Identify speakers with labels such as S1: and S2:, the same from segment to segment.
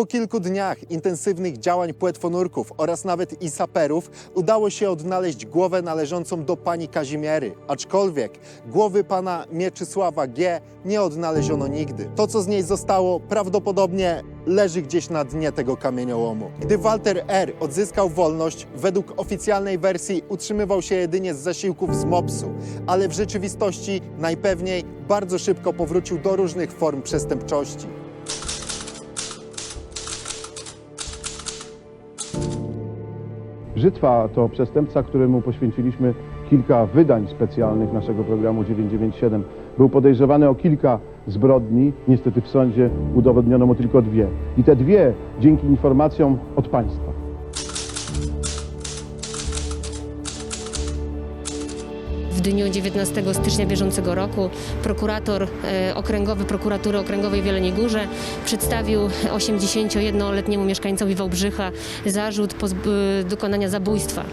S1: Po kilku dniach intensywnych działań płetwonurków oraz nawet i saperów udało się odnaleźć głowę należącą do pani Kazimiery, aczkolwiek głowy pana Mieczysława G. nie odnaleziono nigdy. To, co z niej zostało, prawdopodobnie leży gdzieś na dnie tego kamieniołomu. Gdy Walter R. odzyskał wolność, według oficjalnej wersji utrzymywał się jedynie z zasiłków z MOPS-u, ale w rzeczywistości najpewniej bardzo szybko powrócił do różnych form przestępczości.
S2: Brzytwa to przestępca, któremu poświęciliśmy kilka wydań specjalnych naszego programu 997. Był podejrzewany o kilka zbrodni, niestety w sądzie udowodniono mu tylko dwie. I te dwie dzięki informacjom od państwa.
S3: W dniu 19 stycznia bieżącego roku prokurator e, okręgowy prokuratury okręgowej w Jeleniej Górze przedstawił 81-letniemu mieszkańcowi Wałbrzycha zarzut e, dokonania zabójstwa.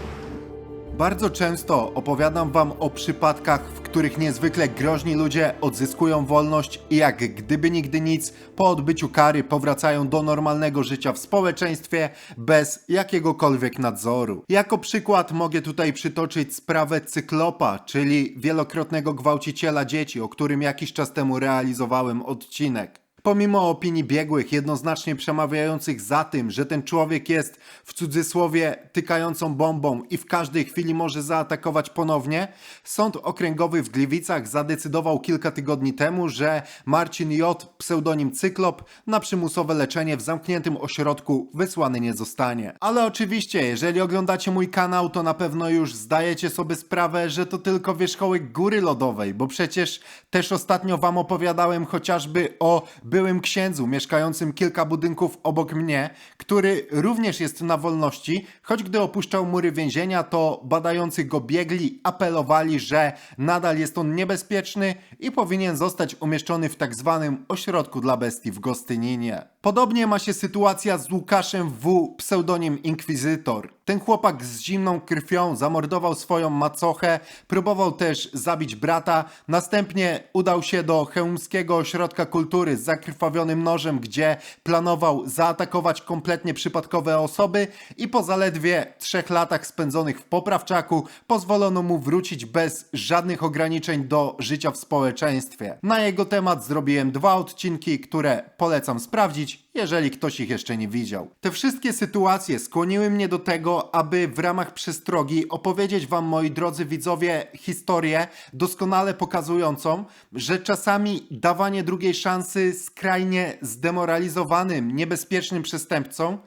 S1: Bardzo często opowiadam Wam o przypadkach, w których niezwykle groźni ludzie odzyskują wolność i jak gdyby nigdy nic, po odbyciu kary powracają do normalnego życia w społeczeństwie bez jakiegokolwiek nadzoru. Jako przykład mogę tutaj przytoczyć sprawę Cyklopa, czyli wielokrotnego gwałciciela dzieci, o którym jakiś czas temu realizowałem odcinek. Pomimo opinii biegłych, jednoznacznie przemawiających za tym, że ten człowiek jest w cudzysłowie tykającą bombą i w każdej chwili może zaatakować ponownie, Sąd Okręgowy w Gliwicach zadecydował kilka tygodni temu, że Marcin J., pseudonim Cyklop, na przymusowe leczenie w zamkniętym ośrodku wysłany nie zostanie. Ale oczywiście, jeżeli oglądacie mój kanał, to na pewno już zdajecie sobie sprawę, że to tylko wierzchołek góry lodowej, bo przecież też ostatnio wam opowiadałem chociażby o byłym księdzu mieszkającym kilka budynków obok mnie, który również jest na wolności, choć gdy opuszczał mury więzienia, to badający go biegli apelowali, że nadal jest on niebezpieczny i powinien zostać umieszczony w tak zwanym ośrodku dla bestii w Gostyninie. Podobnie ma się sytuacja z Łukaszem W., pseudonim Inkwizytor. Ten chłopak z zimną krwią zamordował swoją macochę, próbował też zabić brata, następnie udał się do Chełmskiego Ośrodka Kultury z zakrwawionym nożem, gdzie planował zaatakować kompletnie przypadkowe osoby i po zaledwie trzech latach spędzonych w poprawczaku pozwolono mu wrócić bez żadnych ograniczeń do życia w społeczeństwie. Na jego temat zrobiłem dwa odcinki, które polecam sprawdzić, jeżeli ktoś ich jeszcze nie widział. Te wszystkie sytuacje skłoniły mnie do tego, aby w ramach przestrogi opowiedzieć Wam, moi drodzy widzowie, historię doskonale pokazującą, że czasami dawanie drugiej szansy skrajnie zdemoralizowanym, niebezpiecznym przestępcom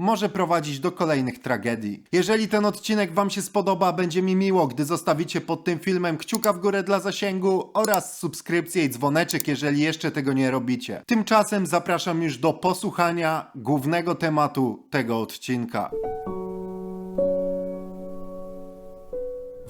S1: może prowadzić do kolejnych tragedii. Jeżeli ten odcinek Wam się spodoba, będzie mi miło, gdy zostawicie pod tym filmem kciuka w górę dla zasięgu oraz subskrypcję i dzwoneczek, jeżeli jeszcze tego nie robicie. Tymczasem zapraszam już do posłuchania głównego tematu tego odcinka.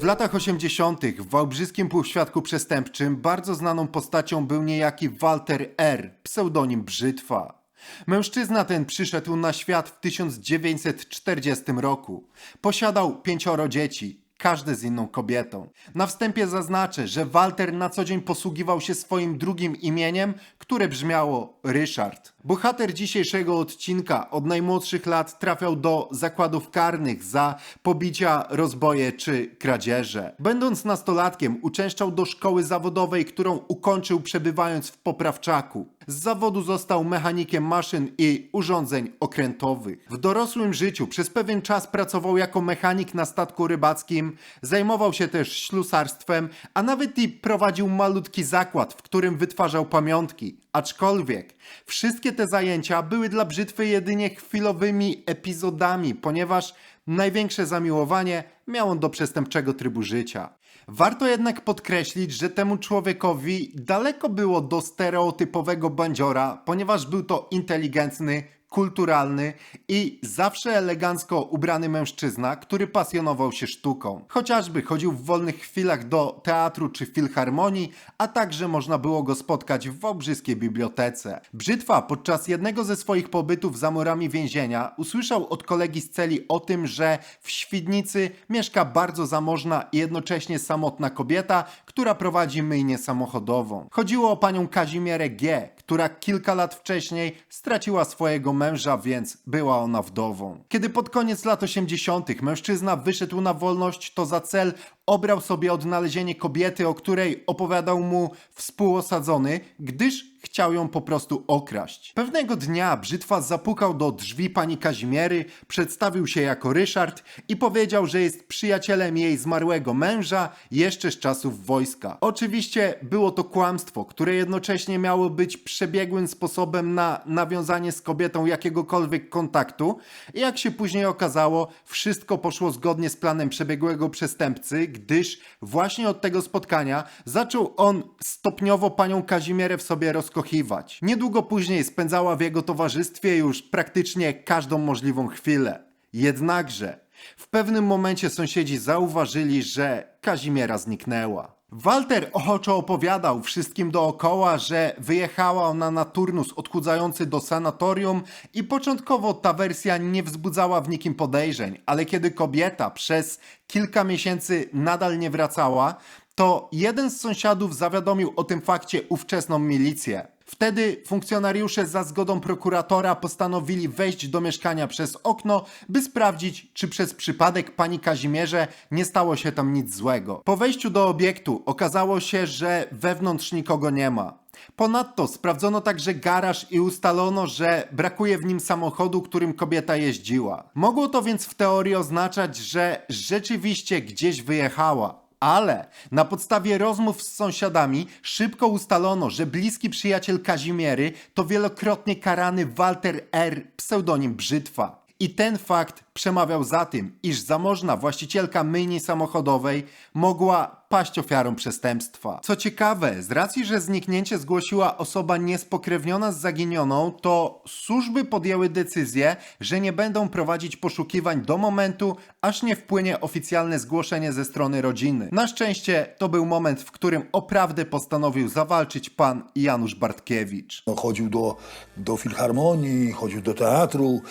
S1: W latach 80. w wałbrzyskim półświadku przestępczym bardzo znaną postacią był niejaki Walter R., pseudonim Brzytwa. Mężczyzna ten przyszedł na świat w 1940 roku. Posiadał pięcioro dzieci, każde z inną kobietą. Na wstępie zaznaczę, że Walter na co dzień posługiwał się swoim drugim imieniem, które brzmiało Ryszard. Bohater dzisiejszego odcinka od najmłodszych lat trafiał do zakładów karnych za pobicia, rozboje czy kradzieże. Będąc nastolatkiem uczęszczał do szkoły zawodowej, którą ukończył przebywając w poprawczaku. Z zawodu został mechanikiem maszyn i urządzeń okrętowych. W dorosłym życiu przez pewien czas pracował jako mechanik na statku rybackim, zajmował się też ślusarstwem, a nawet i prowadził malutki zakład, w którym wytwarzał pamiątki. Aczkolwiek wszystkie te zajęcia były dla brzytwy jedynie chwilowymi epizodami, ponieważ największe zamiłowanie miał on do przestępczego trybu życia. Warto jednak podkreślić, że temu człowiekowi daleko było do stereotypowego bandziora, ponieważ był to inteligentny, kulturalny i zawsze elegancko ubrany mężczyzna, który pasjonował się sztuką. Chociażby chodził w wolnych chwilach do teatru czy filharmonii, a także można było go spotkać w Wałbrzyskiej Bibliotece. Brzytwa podczas jednego ze swoich pobytów za murami więzienia usłyszał od kolegi z celi o tym, że w Świdnicy mieszka bardzo zamożna i jednocześnie samotna kobieta, która prowadzi myjnię samochodową. Chodziło o panią Kazimierę G., która kilka lat wcześniej straciła swojego męża, więc była ona wdową. Kiedy pod koniec lat 80. mężczyzna wyszedł na wolność, to za cel obrał sobie odnalezienie kobiety, o której opowiadał mu współosadzony, gdyż chciał ją po prostu okraść. Pewnego dnia Brzytwa zapukał do drzwi pani Kazimiery, przedstawił się jako Ryszard i powiedział, że jest przyjacielem jej zmarłego męża jeszcze z czasów wojska. Oczywiście było to kłamstwo, które jednocześnie miało być przebiegłym sposobem na nawiązanie z kobietą jakiegokolwiek kontaktu jak się później okazało, wszystko poszło zgodnie z planem przebiegłego przestępcy, gdyż właśnie od tego spotkania zaczął on stopniowo panią Kazimierę w sobie rozkochiwać. Niedługo później spędzała w jego towarzystwie już praktycznie każdą możliwą chwilę. Jednakże w pewnym momencie sąsiedzi zauważyli, że Kazimiera zniknęła. Walter ochoczo opowiadał wszystkim dookoła, że wyjechała ona na turnus odchudzający do sanatorium i początkowo ta wersja nie wzbudzała w nikim podejrzeń, ale kiedy kobieta przez kilka miesięcy nadal nie wracała, to jeden z sąsiadów zawiadomił o tym fakcie ówczesną milicję. Wtedy funkcjonariusze za zgodą prokuratora postanowili wejść do mieszkania przez okno, by sprawdzić, czy przez przypadek pani Kazimierze nie stało się tam nic złego. Po wejściu do obiektu okazało się, że wewnątrz nikogo nie ma. Ponadto sprawdzono także garaż i ustalono, że brakuje w nim samochodu, którym kobieta jeździła. Mogło to więc w teorii oznaczać, że rzeczywiście gdzieś wyjechała. Ale na podstawie rozmów z sąsiadami szybko ustalono, że bliski przyjaciel Kazimiery to wielokrotnie karany Walter R., pseudonim Brzytwa. I ten fakt przemawiał za tym, iż zamożna właścicielka myjni samochodowej mogła paść ofiarą przestępstwa. Co ciekawe, z racji, że zniknięcie zgłosiła osoba niespokrewniona z zaginioną, to służby podjęły decyzję, że nie będą prowadzić poszukiwań do momentu, aż nie wpłynie oficjalne zgłoszenie ze strony rodziny. Na szczęście to był moment, w którym oprawdę postanowił zawalczyć pan Janusz Bartkiewicz.
S4: No, chodził do, do filharmonii, chodził do teatru,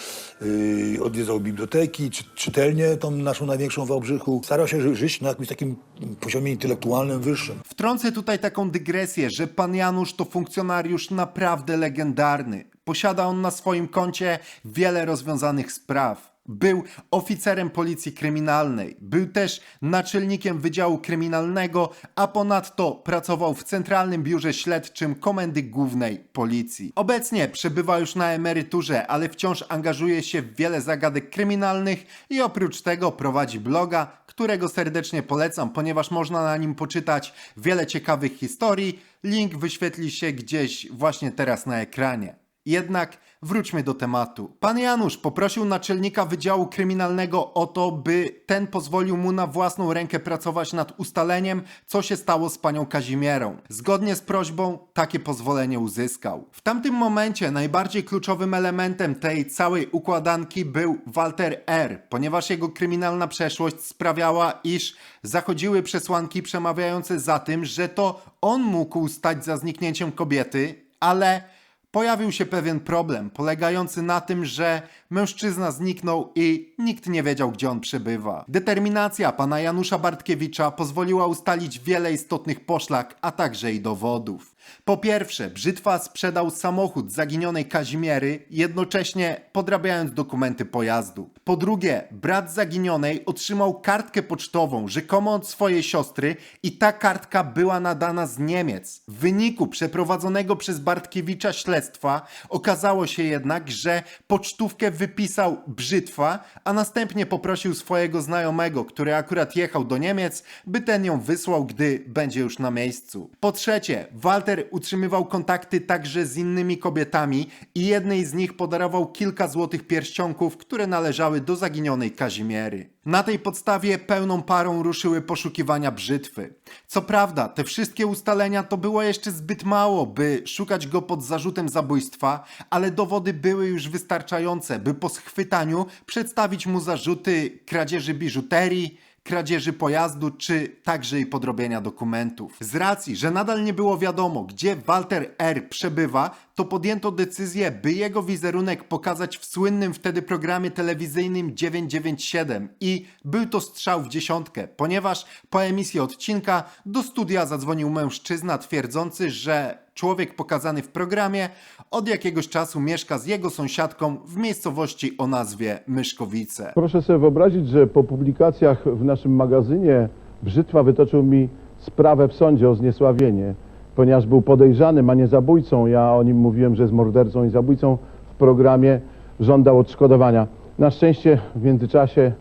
S4: yy, odwiedzał biblioteki, czy, czytelnię tą naszą największą w Wałbrzychu. Starał się ży- żyć na jakimś takim poziomie intelektualnym wyższym.
S1: Wtrącę tutaj taką dygresję, że pan Janusz to funkcjonariusz naprawdę legendarny. Posiada on na swoim koncie wiele rozwiązanych spraw. Był oficerem policji kryminalnej, był też naczelnikiem Wydziału Kryminalnego, a ponadto pracował w Centralnym Biurze Śledczym Komendy Głównej Policji. Obecnie przebywa już na emeryturze, ale wciąż angażuje się w wiele zagadek kryminalnych i oprócz tego prowadzi bloga, którego serdecznie polecam, ponieważ można na nim poczytać wiele ciekawych historii. Link wyświetli się gdzieś właśnie teraz na ekranie. Jednak wróćmy do tematu. Pan Janusz poprosił naczelnika Wydziału Kryminalnego o to, by ten pozwolił mu na własną rękę pracować nad ustaleniem, co się stało z panią Kazimierą. Zgodnie z prośbą takie pozwolenie uzyskał. W tamtym momencie najbardziej kluczowym elementem tej całej układanki był Walter R., ponieważ jego kryminalna przeszłość sprawiała, iż zachodziły przesłanki przemawiające za tym, że to on mógł stać za zniknięciem kobiety, ale pojawił się pewien problem, polegający na tym, że mężczyzna zniknął i nikt nie wiedział, gdzie on przebywa. Determinacja pana Janusza Bartkiewicza pozwoliła ustalić wiele istotnych poszlak, a także i dowodów. Po pierwsze, Brzytwa sprzedał samochód zaginionej Kazimiery, jednocześnie podrabiając dokumenty pojazdu. Po drugie, brat zaginionej otrzymał kartkę pocztową rzekomo od swojej siostry i ta kartka była nadana z Niemiec. W wyniku przeprowadzonego przez Bartkiewicza śledztwa okazało się jednak, że pocztówkę wypisał Brzytwa, a następnie poprosił swojego znajomego, który akurat jechał do Niemiec, by ten ją wysłał, gdy będzie już na miejscu. Po trzecie, Walter utrzymywał kontakty także z innymi kobietami i jednej z nich podarował kilka złotych pierścionków, które należały do zaginionej Kazimiery. Na tej podstawie pełną parą ruszyły poszukiwania brzytwy. Co prawda, te wszystkie ustalenia to było jeszcze zbyt mało, by szukać go pod zarzutem zabójstwa, ale dowody były już wystarczające, by po schwytaniu przedstawić mu zarzuty kradzieży biżuterii, kradzieży pojazdu czy także i podrobienia dokumentów. Z racji, że nadal nie było wiadomo, gdzie Walter R. przebywa, to podjęto decyzję, by jego wizerunek pokazać w słynnym wtedy programie telewizyjnym 997 i był to strzał w dziesiątkę, ponieważ po emisji odcinka do studia zadzwonił mężczyzna twierdzący, że człowiek pokazany w programie od jakiegoś czasu mieszka z jego sąsiadką w miejscowości o nazwie Myszkowice.
S2: Proszę sobie wyobrazić, że po publikacjach w naszym magazynie Brzytwa wytoczył mi sprawę w sądzie o zniesławienie, ponieważ był podejrzanym, a nie zabójcą. Ja o nim mówiłem, że jest mordercą i zabójcą. W programie żądał odszkodowania. Na szczęście w międzyczasie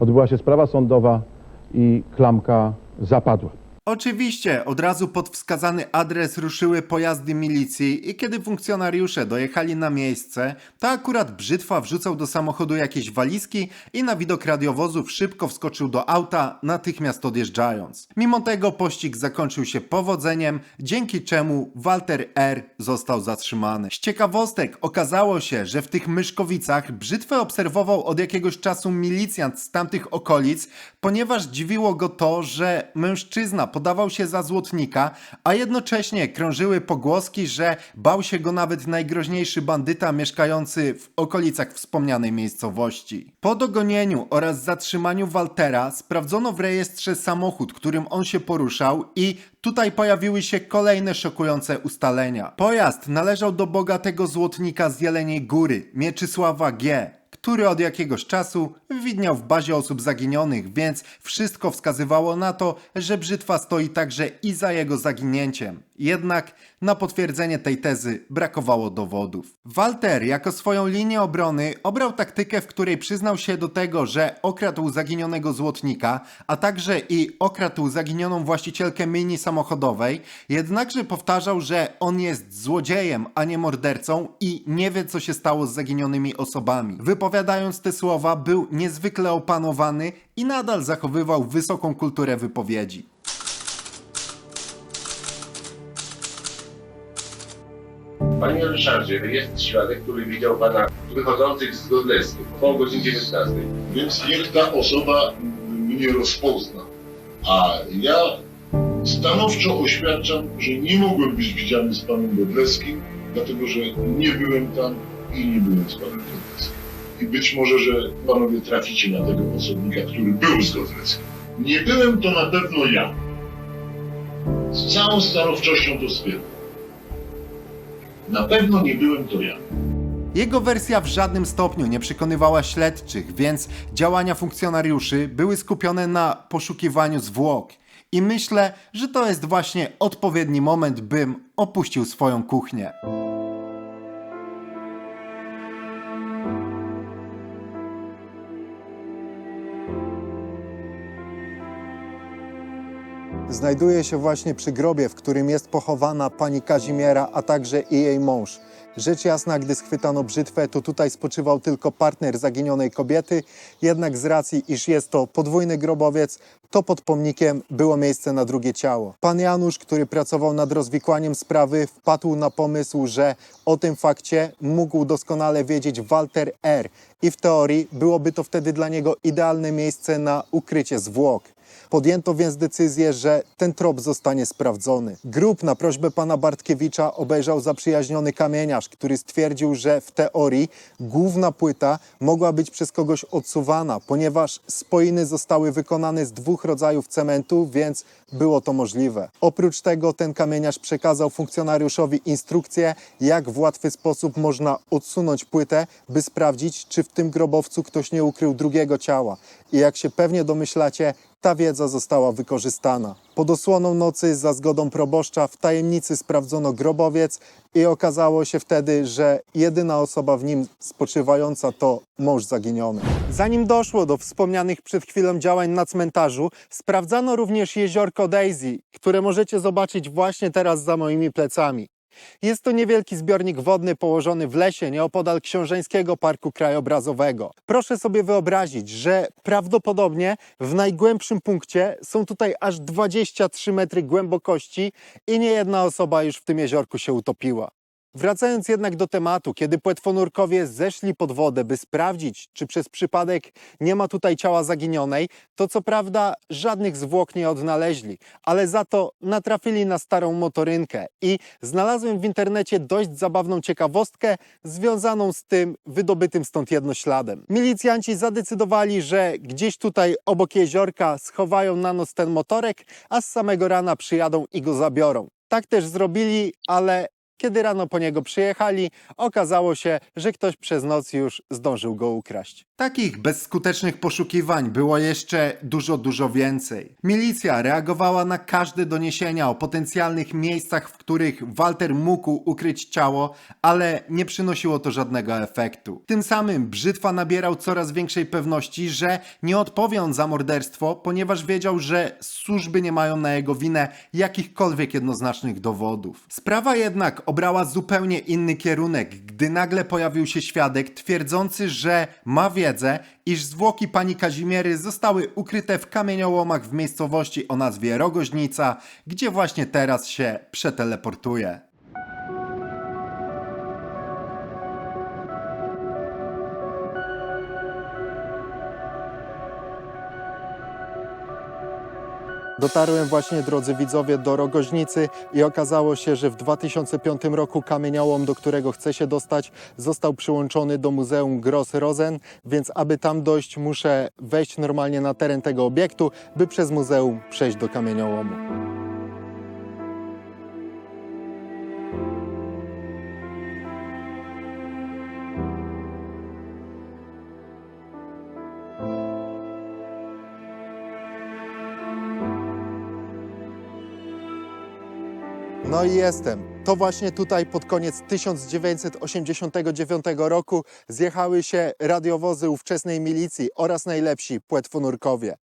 S2: odbyła się sprawa sądowa i klamka zapadła.
S1: Oczywiście, od razu pod wskazany adres ruszyły pojazdy milicji i kiedy funkcjonariusze dojechali na miejsce, to akurat Brzytwa wrzucał do samochodu jakieś walizki i na widok radiowozów szybko wskoczył do auta, natychmiast odjeżdżając. Mimo tego pościg zakończył się powodzeniem, dzięki czemu Walter R. został zatrzymany. Z ciekawostek okazało się, że w tych Myszkowicach Brzytwę obserwował od jakiegoś czasu milicjant z tamtych okolic, ponieważ dziwiło go to, że mężczyzna podawał się za złotnika, a jednocześnie krążyły pogłoski, że bał się go nawet najgroźniejszy bandyta mieszkający w okolicach wspomnianej miejscowości. Po dogonieniu oraz zatrzymaniu Waltera sprawdzono w rejestrze samochód, którym on się poruszał i Tutaj pojawiły się kolejne szokujące ustalenia. Pojazd należał do bogatego złotnika z Jeleniej Góry, Mieczysława G., który od jakiegoś czasu widniał w bazie osób zaginionych, więc wszystko wskazywało na to, że brzytwa stoi także i za jego zaginięciem. Jednak na potwierdzenie tej tezy brakowało dowodów. Walter jako swoją linię obrony obrał taktykę, w której przyznał się do tego, że okradł zaginionego złotnika, a także i okradł zaginioną właścicielkę mini samochodowej, jednakże powtarzał, że on jest złodziejem, a nie mordercą i nie wie co się stało z zaginionymi osobami. Wypowiadając te słowa był niezwykle opanowany i nadal zachowywał wysoką kulturę wypowiedzi.
S5: Panie Ryszardzie, jest świadek, który widział pana wychodzących z Godlesku po godzinie 19.
S6: Więc niech ta osoba mnie rozpozna. A ja stanowczo oświadczam, że nie mogłem być widziany z panem Godleskim, dlatego że nie byłem tam i nie byłem z panem Godleskim. I być może, że panowie traficie na tego osobnika, który był z Godleskim. Nie byłem to na pewno ja. Z całą stanowczością to stwierdzam. Na pewno nie byłem to ja.
S1: Jego wersja w żadnym stopniu nie przekonywała śledczych, więc działania funkcjonariuszy były skupione na poszukiwaniu zwłok. I myślę, że to jest właśnie odpowiedni moment, bym opuścił swoją kuchnię.
S7: Znajduje się właśnie przy grobie, w którym jest pochowana pani Kazimiera, a także i jej mąż. Rzecz jasna, gdy schwytano brzytwę, to tutaj spoczywał tylko partner zaginionej kobiety, jednak z racji, iż jest to podwójny grobowiec, to pod pomnikiem było miejsce na drugie ciało. Pan Janusz, który pracował nad rozwikłaniem sprawy, wpadł na pomysł, że o tym fakcie mógł doskonale wiedzieć Walter R. I w teorii byłoby to wtedy dla niego idealne miejsce na ukrycie zwłok. Podjęto więc decyzję, że ten trop zostanie sprawdzony. Grób na prośbę pana Bartkiewicza obejrzał zaprzyjaźniony kamieniarz, który stwierdził, że w teorii główna płyta mogła być przez kogoś odsuwana, ponieważ spoiny zostały wykonane z dwóch rodzajów cementu, więc było to możliwe. Oprócz tego ten kamieniarz przekazał funkcjonariuszowi instrukcję, jak w łatwy sposób można odsunąć płytę, by sprawdzić, czy w tym grobowcu ktoś nie ukrył drugiego ciała. I jak się pewnie domyślacie, ta wiedza została wykorzystana. Pod osłoną nocy za zgodą proboszcza w tajemnicy sprawdzono grobowiec i okazało się wtedy, że jedyna osoba w nim spoczywająca to mąż zaginiony. Zanim doszło do wspomnianych przed chwilą działań na cmentarzu, sprawdzano również jeziorko Daisy, które możecie zobaczyć właśnie teraz za moimi plecami. Jest to niewielki zbiornik wodny położony w lesie nieopodal Książeńskiego Parku Krajobrazowego. Proszę sobie wyobrazić, że prawdopodobnie w najgłębszym punkcie są tutaj aż 23 metry głębokości i nie jedna osoba już w tym jeziorku się utopiła.
S1: Wracając jednak do tematu, kiedy płetwonurkowie zeszli pod wodę, by sprawdzić, czy przez przypadek nie ma tutaj ciała zaginionej, to co prawda żadnych zwłok nie odnaleźli, ale za to natrafili na starą motorynkę i znalazłem w internecie dość zabawną ciekawostkę związaną z tym wydobytym stąd jednośladem. Milicjanci zadecydowali, że gdzieś tutaj obok jeziorka schowają na noc ten motorek, a z samego rana przyjadą i go zabiorą. Tak też zrobili, ale kiedy rano po niego przyjechali, okazało się, że ktoś przez noc już zdążył go ukraść.
S8: Takich bezskutecznych poszukiwań było jeszcze dużo, dużo więcej. Milicja reagowała na każde doniesienia o potencjalnych miejscach, w których Walter mógł ukryć ciało, ale nie przynosiło to żadnego efektu. Tym samym Brzytwa nabierał coraz większej pewności, że nie odpowie on za morderstwo, ponieważ wiedział, że służby nie mają na jego winę jakichkolwiek jednoznacznych dowodów. Sprawa jednak obrała zupełnie inny kierunek, gdy nagle pojawił się świadek twierdzący, że ma wiedzę, iż zwłoki pani Kazimiery zostały ukryte w kamieniołomach w miejscowości o nazwie Rogoźnica, gdzie właśnie teraz się przeteleportuje.
S1: Dotarłem właśnie, drodzy widzowie, do Rogoźnicy i okazało się, że w 2005 roku kamieniołom, do którego chcę się dostać, został przyłączony do Muzeum Gross Rosen, więc aby tam dojść, muszę wejść normalnie na teren tego obiektu, by przez muzeum przejść do kamieniołomu. No i jestem. To właśnie tutaj pod koniec 1989 roku zjechały się radiowozy ówczesnej milicji oraz najlepsi płetwonurkowie.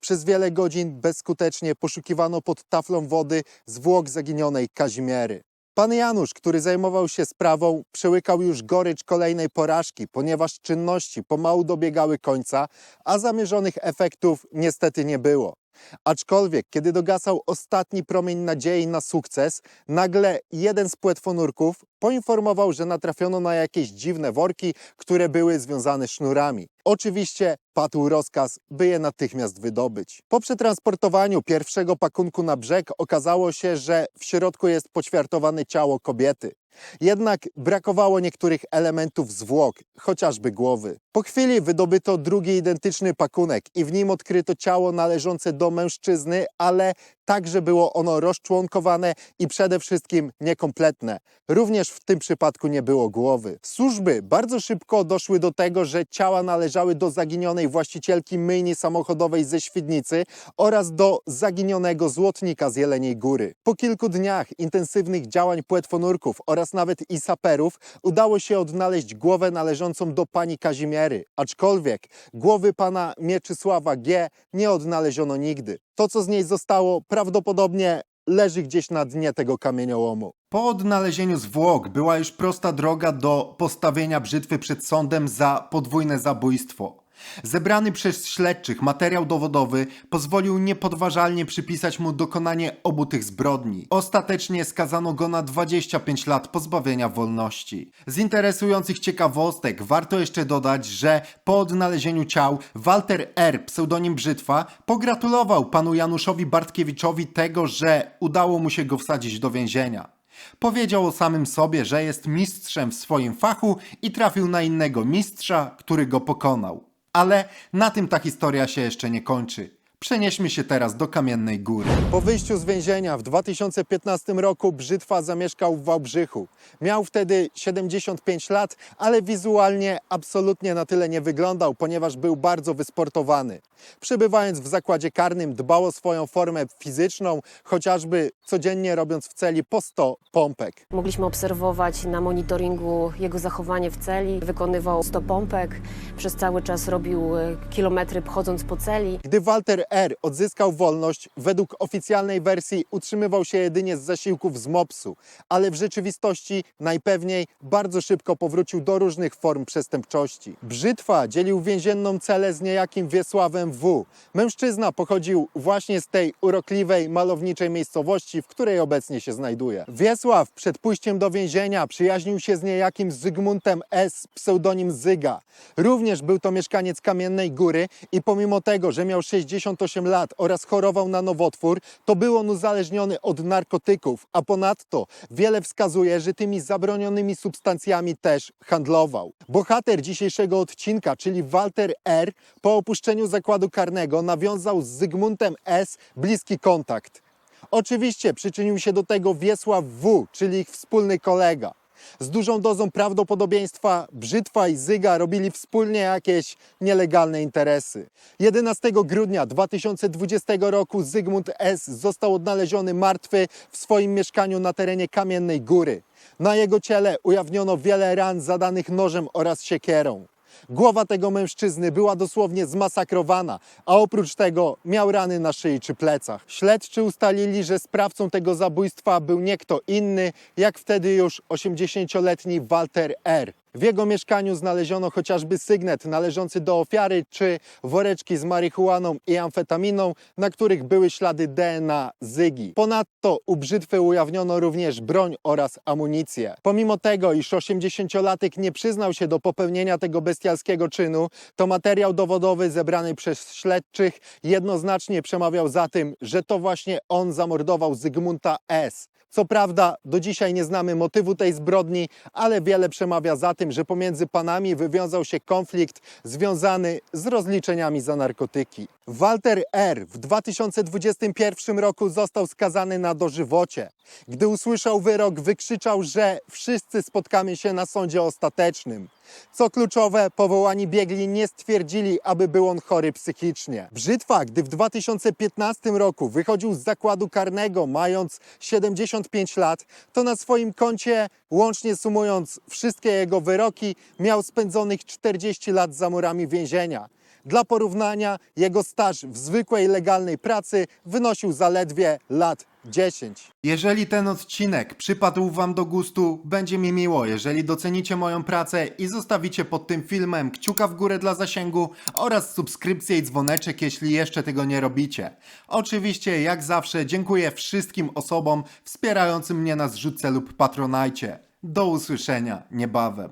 S1: Przez wiele godzin bezskutecznie poszukiwano pod taflą wody zwłok zaginionej Kazimiery. Pan Janusz, który zajmował się sprawą, przełykał już gorycz kolejnej porażki, ponieważ czynności pomału dobiegały końca, a zamierzonych efektów niestety nie było. Aczkolwiek, kiedy dogasał ostatni promień nadziei na sukces, nagle jeden z płetwonurków poinformował, że natrafiono na jakieś dziwne worki, które były związane sznurami. Oczywiście padł rozkaz, by je natychmiast wydobyć. Po przetransportowaniu pierwszego pakunku na brzeg okazało się, że w środku jest poćwiartowane ciało kobiety. Jednak brakowało niektórych elementów zwłok, chociażby głowy. Po chwili wydobyto drugi identyczny pakunek i w nim odkryto ciało należące do mężczyzny, ale także było ono rozczłonkowane i przede wszystkim niekompletne. Również w tym przypadku nie było głowy. Służby bardzo szybko doszły do tego, że ciała należały do zaginionej właścicielki myjni samochodowej ze Świdnicy oraz do zaginionego złotnika z Jeleniej Góry. Po kilku dniach intensywnych działań płetwonurków oraz nawet i saperów udało się odnaleźć głowę należącą do pani Kazimiery, aczkolwiek głowy pana Mieczysława G. nie odnaleziono nigdy. To, co z niej zostało, prawdopodobnie leży gdzieś na dnie tego kamieniołomu.
S8: Po odnalezieniu zwłok była już prosta droga do postawienia brzytwy przed sądem za podwójne zabójstwo. Zebrany przez śledczych materiał dowodowy pozwolił niepodważalnie przypisać mu dokonanie obu tych zbrodni. Ostatecznie skazano go na 25 lat pozbawienia wolności. Z interesujących ciekawostek warto jeszcze dodać, że po odnalezieniu ciał Walter R., pseudonim Brzytwa, pogratulował panu Januszowi Bartkiewiczowi tego, że udało mu się go wsadzić do więzienia. Powiedział o samym sobie, że jest mistrzem w swoim fachu i trafił na innego mistrza, który go pokonał. Ale na tym ta historia się jeszcze nie kończy. Przenieśmy się teraz do Kamiennej Góry.
S1: Po wyjściu z więzienia w 2015 roku Brzytwa zamieszkał w Wałbrzychu. Miał wtedy 75 lat, ale wizualnie absolutnie na tyle nie wyglądał, ponieważ był bardzo wysportowany. Przebywając w zakładzie karnym dbał o swoją formę fizyczną, chociażby codziennie robiąc w celi po 100 pompek.
S3: Mogliśmy obserwować na monitoringu jego zachowanie w celi. Wykonywał 100 pompek, przez cały czas robił e, kilometry chodząc po celi.
S1: Gdy Walter R. odzyskał wolność, według oficjalnej wersji utrzymywał się jedynie z zasiłków z MOPS-u, ale w rzeczywistości najpewniej bardzo szybko powrócił do różnych form przestępczości. Brzytwa dzielił więzienną celę z niejakim Wiesławem W. Mężczyzna pochodził właśnie z tej urokliwej, malowniczej miejscowości, w której obecnie się znajduje. Wiesław przed pójściem do więzienia przyjaźnił się z niejakim Zygmuntem S., pseudonim Zyga. Również był to mieszkaniec Kamiennej Góry i pomimo tego, że miał 68 lat oraz chorował na nowotwór, to był on uzależniony od narkotyków, a ponadto wiele wskazuje, że tymi zabronionymi substancjami też handlował. Bohater dzisiejszego odcinka, czyli Walter R., po opuszczeniu zakładu karnego nawiązał z Zygmuntem S. bliski kontakt. Oczywiście przyczynił się do tego Wiesław W., czyli ich wspólny kolega. Z dużą dozą prawdopodobieństwa Brzytwa i Zyga robili wspólnie jakieś nielegalne interesy. 11 grudnia 2020 roku Zygmunt S. został odnaleziony martwy w swoim mieszkaniu na terenie Kamiennej Góry. Na jego ciele ujawniono wiele ran zadanych nożem oraz siekierą. Głowa tego mężczyzny była dosłownie zmasakrowana, a oprócz tego miał rany na szyi czy plecach. Śledczy ustalili, że sprawcą tego zabójstwa był nie kto inny, jak wtedy już 80-letni Walter R. W jego mieszkaniu znaleziono chociażby sygnet należący do ofiary, czy woreczki z marihuaną i amfetaminą, na których były ślady DNA Zygi. Ponadto u brzytwy ujawniono również broń oraz amunicję. Pomimo tego, iż 80-latek nie przyznał się do popełnienia tego bestialskiego czynu, to materiał dowodowy zebrany przez śledczych jednoznacznie przemawiał za tym, że to właśnie on zamordował Zygmunta S. Co prawda, do dzisiaj nie znamy motywu tej zbrodni, ale wiele przemawia za tym, że pomiędzy panami wywiązał się konflikt związany z rozliczeniami za narkotyki. Walter R. w 2021 roku został skazany na dożywocie. Gdy usłyszał wyrok, wykrzyczał, że wszyscy spotkamy się na sądzie ostatecznym. Co kluczowe, powołani biegli nie stwierdzili, aby był on chory psychicznie. Brzytwa, gdy w 2015 roku wychodził z zakładu karnego, mając 75 lat, to na swoim koncie, łącznie sumując wszystkie jego wyroki, miał spędzonych 40 lat za murami więzienia. Dla porównania, jego staż w zwykłej legalnej pracy wynosił zaledwie lat 10.
S9: Jeżeli ten odcinek przypadł Wam do gustu, będzie mi miło, jeżeli docenicie moją pracę i zostawicie pod tym filmem kciuka w górę dla zasięgu oraz subskrypcję i dzwoneczek, jeśli jeszcze tego nie robicie. Oczywiście, jak zawsze, dziękuję wszystkim osobom wspierającym mnie na zrzutce lub patronajcie. Do usłyszenia niebawem.